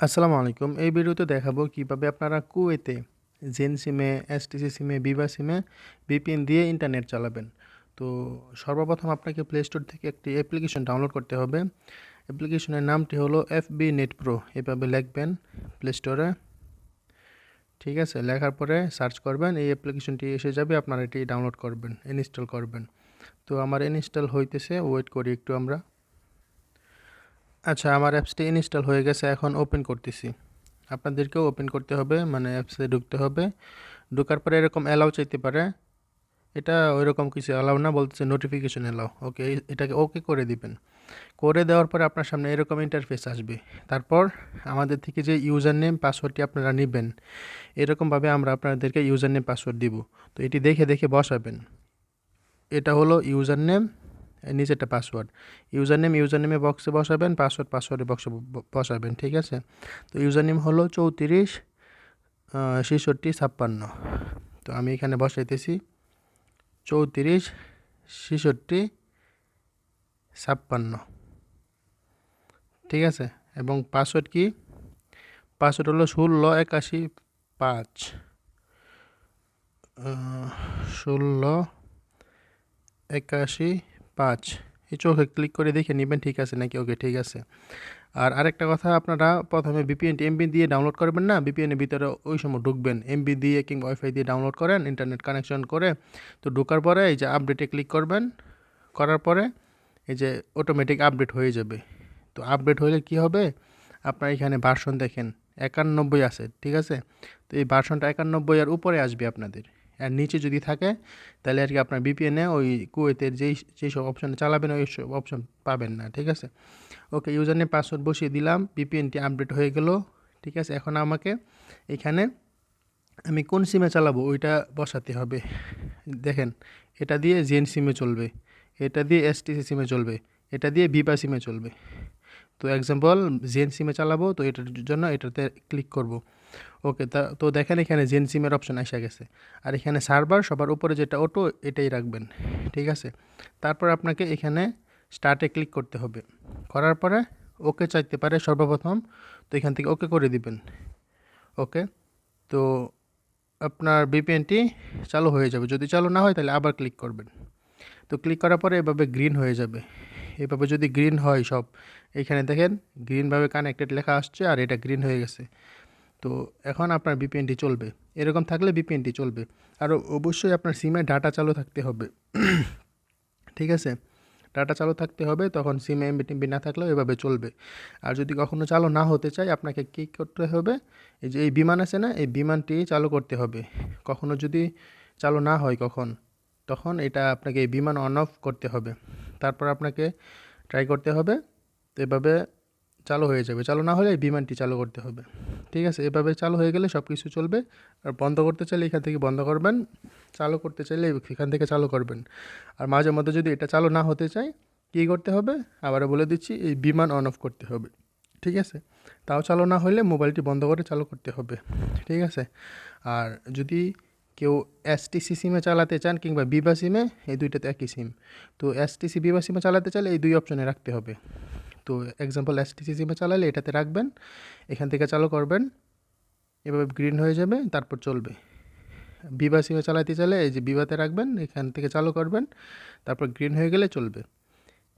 আসসালামু আলাইকুম। এই ভিডিওতে দেখাবো কীভাবে আপনারা কুয়েতে জেন সিমে, এসটিসি সিমে বিভা সিমে, ভিপিএন দিয়ে ইন্টারনেট চালাবেন। তো সর্বপ্রথম আপনাকে প্লে স্টোর থেকে একটি অ্যাপ্লিকেশন ডাউনলোড করতে হবে। অ্যাপ্লিকেশনের নামটি হলো এফবি নেট প্রো। এভাবে লিখবেন প্লে স্টোরে ঠিক আছে, লেখার পরে সার্চ করবেন, এই অ্যাপ্লিকেশনটি এসে যাবে, আপনারা এটি ডাউনলোড করবেন ইনস্টল করবেন। তো আমার ইনস্টল হইতেছে ওয়েট করি একটু আমরা। আচ্ছা আমার অ্যাপসটি ইনস্টল হয়ে গেছে, এখন ওপেন করতেছি। আপনাদেরকেও ওপেন করতে হবে মানে অ্যাপসে ঢুকতে হবে। ঢোকার পরে এরকম অ্যালাউ চাইতে পারে। এটা ওই রকম কিছু অ্যালাউ না, বলতেছে নোটিফিকেশন অ্যালাউ। ওকে এটাকে ওকে করে দিবেন। করে দেওয়ার পরে আপনার সামনে এরকম ইন্টারফেস আসবে। তারপর আমাদের থেকে যে ইউজার নেম পাসওয়ার্ডটি আপনারা নেবেন, এরকমভাবে আমরা আপনাদেরকে ইউজার নেম পাসওয়ার্ড দিব। তো এটি দেখে দেখে বসাবেন। এটা হলো ইউজার নেম নিচেরটা পাসওয়ার্ড ইউজার নেম ইউজার নেমে বক্সে বসাবেন পাসওয়ার্ড পাসওয়ার্ডে বক্সে বসাবেন, ঠিক আছে? তো ইউজার নেম হলো চৌত্রিশ ছেষট্টি, ছাপ্পান্ন। তো আমি এখানে বসাইতেছি, চৌত্রিশ, ছেষট্টি, ছাপ্পান্ন। ঠিক আছে? এবং পাসওয়ার্ড কি? পাসওয়ার্ড হলো ষোলো, একাশি, পাঁচ। ষোলো, একাশি পাঁচ। এই চোখে ক্লিক করে দেখে নেবেন ঠিক আছে নাকি? ওকে ঠিক আছে। আর আরেকটা কথা, আপনারা প্রথমে বিপিএনটি এমবি দিয়ে ডাউনলোড করবেন না? বিপিএনের ভিতরে ওই সময় ঢুকবেন। এমবি দিয়ে কিংবা ওয়াইফাই দিয়ে ডাউনলোড করেন ইন্টারনেট কানেকশন করে। তো ঢোকার পরে এই যে আপডেটে ক্লিক করবেন। করার পরে এই যে অটোমেটিক আপডেট হয়ে যাবে। তো আপডেট হলে কি হবে? আপনার এখানে ভার্সন দেখেন একানব্বই আছে, ঠিক আছে? তো এই ভার্সনটা একানব্বই আর উপরে আসবে আপনাদের। আর নিচে যদি থাকে, তাহলে আর কি আপনার বিপিএনে ওই কুয়েতের যেই যেই সব অপশান চালাবেন, ওই সব অপশান পাবেন না, ঠিক আছে? ওকে ইউজার নেম পাসওয়ার্ড বসিয়ে দিলাম বিপিএনটি আপডেট হয়ে গেল, ঠিক আছে? এখন আমাকে এখানে আমি কোন সিমে চালাবো, ওইটা বসাতে হবে। দেখেন, এটা দিয়ে জেন সিমে চলবে, এটা দিয়ে এসটিসি সিমে চলবে, এটা দিয়ে বিপা সিমে চলবে। তো এক্সাম্পল জেন সিমে চালাবো, তো এটার জন্য এটাতে ক্লিক করব। ওকে, তা, তো দেখেন এখানে জেন সিমের অপশন আসা গেছে। আর এখানে সার্ভার সবার উপরে যেটা অটো এটাই রাখবেন, ঠিক আছে? তারপর আপনাকে এখানে স্টার্টে ক্লিক করতে হবে। করার পরে ওকে চাইতে পারে সর্বপ্রথম, তো এখান থেকে ওকে করে দিবেন। ওকে, তো আপনার বিপিএনটি চালু হয়ে যাবে। যদি চালু না হয় তাহলে আবার ক্লিক করবেন। তো ক্লিক করার পরে এভাবে গ্রিন হয়ে যাবে। এভাবে যদি গ্রিন হয় সব, এখানে দেখেন গ্রিনভাবে কানেক্টেড লেখা আসছে আর এটা গ্রিন হয়ে গেছে। তো এখন আপনার বিপিএনটি চলবে। এরকম থাকলে বিপিএনটি চলবে। আর অবশ্যই আপনার সিমে ডাটা চালু থাকতে হবে। ঠিক আছে? ডাটা চালু থাকতে হবে, তখন সিমে এমবি টিমবি না থাকলেও এভাবে চলবে। আর যদি কখনও চালু না হতে চায়, আপনাকে কী করতে হবে? এই যে এই বিমান আছে না, এই বিমানটি চালু করতে হবে। কখনও যদি চালু না হয় কখন, তখন এটা আপনাকে এই বিমান অন অফ করতে হবে। তারপর আপনাকে ট্রাই করতে হবে। এভাবে চালু হয়ে যাবে। চালু না হলে এই বিমানটি চালু করতে হবে। ঠিক আছে, এভাবে চালু হয়ে গেলে সব কিছু চলবে। আর বন্ধ করতে চাইলে এখান থেকে বন্ধ করবেন, চালু করতে চাইলে এখান থেকে চালু করবেন। আর মাঝে মধ্যে যদি এটা চালু না হতে চায়, কী করতে হবে? আবারও বলে দিচ্ছি, এই বিমান অন অফ করতে হবে। ঠিক আছে? তাও চালু না হলে মোবাইলটি বন্ধ করে চালু করতে হবে। ঠিক আছে? আর যদি কেউ এসটিসি সিমে চালাতে চান কিংবা বিভা সিমে এই দুইটাতে একই সিম তো এসটিসি বিভা সিমে চালাতে চাইলে এই দুই অপশনে রাখতে হবে। তো এক্সাম্পল এসটিসি সিমে চালালে এটাতে রাখবেন, এখান থেকে চালু করবেন, এভাবে গ্রিন হয়ে যাবে, তারপর চলবে। বিবা সিমে চালাতে চাইলে এই যে বিভাতে রাখবেন, এখান থেকে চালু করবেন, তারপর গ্রিন হয়ে গেলে চলবে।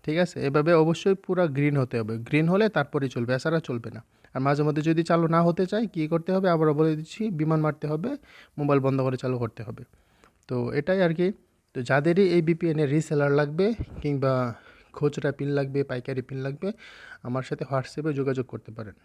ঠিক আছে? এভাবে অবশ্যই পুরো গ্রিন হতে হবে। গ্রিন হলে তারপরেই চলবে, এছাড়া চলবে না। আর মাঝে মধ্যে যদি চালু না হতে চায়, কী করতে হবে? আবারও বলে দিচ্ছি, বিমান মারতে হবে, মোবাইল বন্ধ করে চালু করতে হবে। তো এটাই আর কি। তো যাদেরই এই বিপিএনের রিসেলার লাগবে কিংবা খুচরা পিন লাগবে পাইকারি পিন লাগবে। আমার সাথে হোয়াটসঅ্যাপে যোগাযোগ করতে পারেন।